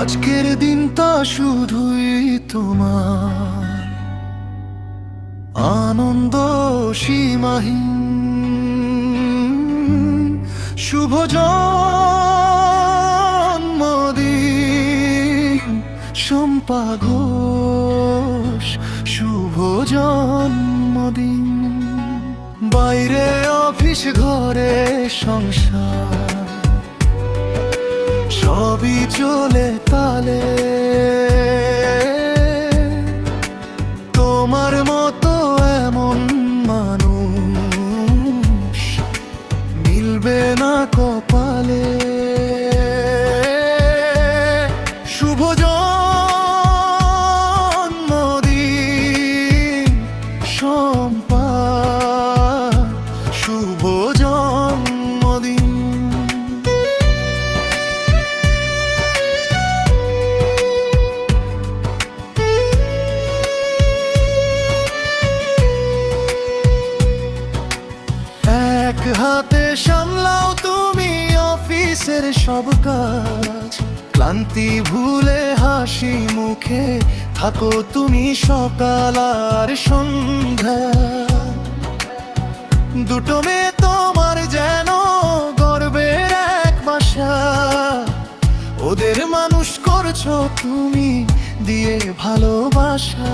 আজকের দিনটা শুধুই তোমার। আনন্দ সীমাহীন, শুভ জন্মদিন, শম্পা ঘোষ, শুভ জন্মদিন। বাইরে অফিস, ঘরে সংসার সবই চলে তালে। তোমার মতো এমন মানুষ হাতে সামলাও তুমি অফিসের সব কাজ। ক্লান্তি ভুলে হাসি মুখে থাকো তুমি সকাল আর সন্ধ্যা। দুটো মেয়ে তোমার যেন গর্বের এক বাসা। ওদের মানুষ করছ তুমি দিয়ে ভালোবাসা।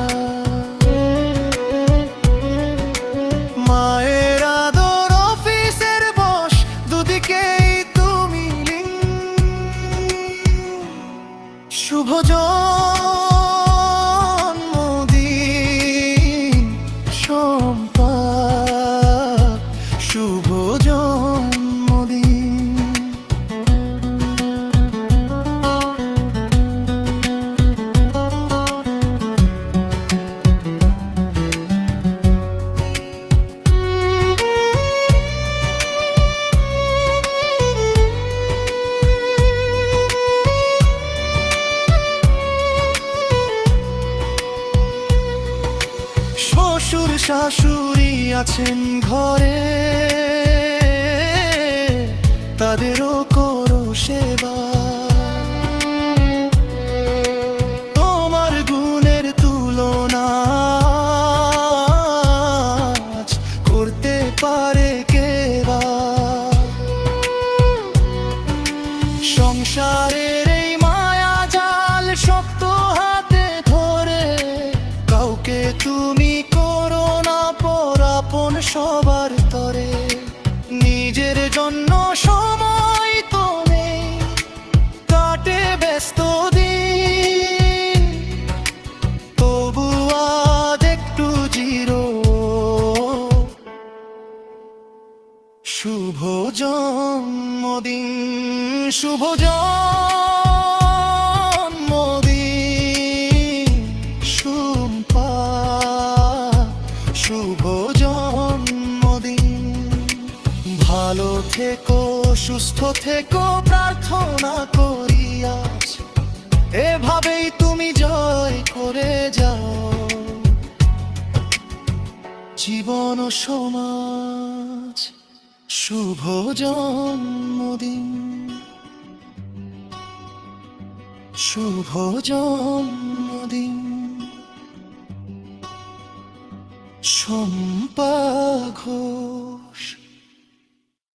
শুভ জন্মদিন সম্পা শুভ জন্মদিন শাশুড়ি আছেন ঘরে তাদেরও করো সেবা। তোমার গুণের তুলনা করতে পারে তরে নিজের জন্য সময় তো নেই কাটে ব্যস্ত দিন। তবু আজ একটু জিরো। শুভ জন্মদিন শুভ জন্মদিন ভালো থেকো, সুস্থ থেকো, প্রার্থনা করি আজ। এভাবেই তুমি জয় করে যাও। জীবন সমাজ, শুভ জন্মদিন। শুভ জন্মদিন। সম্পা ঘোষ